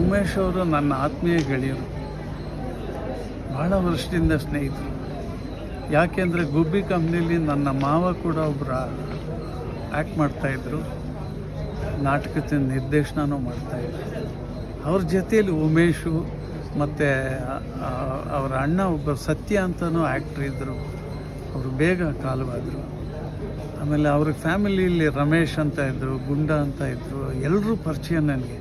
ಉಮೇಶ್ ಅವರು ನನ್ನ ಆತ್ಮೀಯ ಗೆಳೆಯರು. ಬಹಳ ವರ್ಷದಿಂದ ಸ್ನೇಹಿತರು. ಯಾಕೆಂದರೆ ಗುಬ್ಬಿ ಕಂಪ್ನಿಲಿ ನನ್ನ ಮಾವ ಕೂಡ ಒಬ್ಬರ ಆ್ಯಕ್ಟ್ ಮಾಡ್ತಾಯಿದ್ರು ನಾಟಕದ ನಿರ್ದೇಶನನೂ ಮಾಡ್ತಾಯಿದ್ರು ಅವ್ರ ಜೊತೆಯಲ್ಲಿ ಉಮೇಶು ಮತ್ತು ಅವರ ಅಣ್ಣ ಒಬ್ಬ ಸತ್ಯ ಅಂತಲೂ ಆ್ಯಕ್ಟ್ರ್ ಇದ್ದರು ಅವರು ಬೇಗ ಕಾಲವಾದರು. ಆಮೇಲೆ ಅವ್ರ ಫ್ಯಾಮಿಲಿಯಲ್ಲಿ ರಮೇಶ್ ಅಂತ ಇದ್ದರು ಗುಂಡ ಅಂತ ಇದ್ದರು ಎಲ್ಲರೂ ಪರಿಚಯ ನನಗೆ.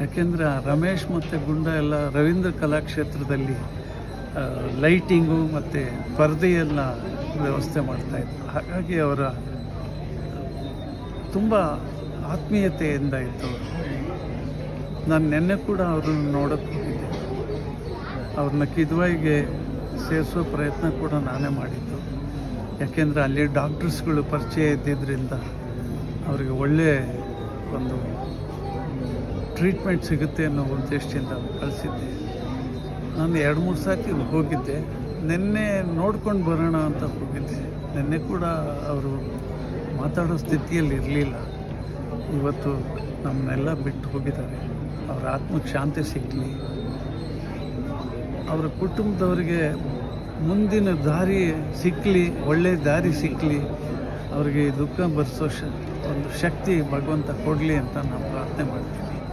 ಯಾಕೆಂದರೆ ಆ ರಮೇಶ್ ಮತ್ತು ಗುಂಡ ಎಲ್ಲ ರವೀಂದ್ರ ಕಲಾಕ್ಷೇತ್ರದಲ್ಲಿ ಲೈಟಿಂಗು ಮತ್ತು ಪರದೆಯೆಲ್ಲ ವ್ಯವಸ್ಥೆ ಮಾಡ್ತಾಯಿದ್ರು ಹಾಗಾಗಿ ಅವರ ತುಂಬ ಆತ್ಮೀಯತೆಯಿಂದ ಇತ್ತು. ನಾನು ನಿನ್ನೆ ಕೂಡ ಅವ್ರನ್ನ ನೋಡೋಕ್ಕೆ ಹೋಗಿದ್ದೆ. ಅವ್ರನ್ನ ಕಿದ್ವಾಯಿಗೆ ಸೇರಿಸೋ ಪ್ರಯತ್ನ ಕೂಡ ನಾನೇ ಮಾಡಿದ್ದು. ಯಾಕೆಂದರೆ ಅಲ್ಲಿ ಡಾಕ್ಟರ್ಸ್ಗಳು ಪರಿಚಯ ಇದ್ದಿದ್ದರಿಂದ ಅವರಿಗೆ ಒಳ್ಳೆ ಒಂದು ಟ್ರೀಟ್ಮೆಂಟ್ ಸಿಗುತ್ತೆ ಅನ್ನೋ ಉದ್ದೇಶದಿಂದ ಕಳಿಸಿದ್ದೆ. ನಾನು ಎರಡು ಮೂರು ಸಾರಿ ಹೋಗಿದ್ದೆ. ನಿನ್ನೆ ನೋಡ್ಕೊಂಡು ಬರೋಣ ಅಂತ ಹೋಗಿದ್ದೆ. ನಿನ್ನೆ ಕೂಡ ಅವರು ಮಾತಾಡೋ ಸ್ಥಿತಿಯಲ್ಲಿ ಇರಲಿಲ್ಲ. ಇವತ್ತು ನಮ್ಮನ್ನೆಲ್ಲ ಬಿಟ್ಟು ಹೋಗಿದ್ದಾರೆ. ಅವರ ಆತ್ಮಕ್ಕೆ ಶಾಂತಿ ಸಿಗಲಿ. ಅವರ ಕುಟುಂಬದವರಿಗೆ ಮುಂದಿನ ದಾರಿ ಸಿಕ್ಕಲಿ ಒಳ್ಳೆ ದಾರಿ ಸಿಕ್ಕಲಿ ಅವರಿಗೆ ದುಃಖ ಭರಿಸೋ ಒಂದು ಶಕ್ತಿ ಭಗವಂತ ಕೊಡಲಿ ಅಂತ ನಾನು ಪ್ರಾರ್ಥನೆ ಮಾಡ್ತೀನಿ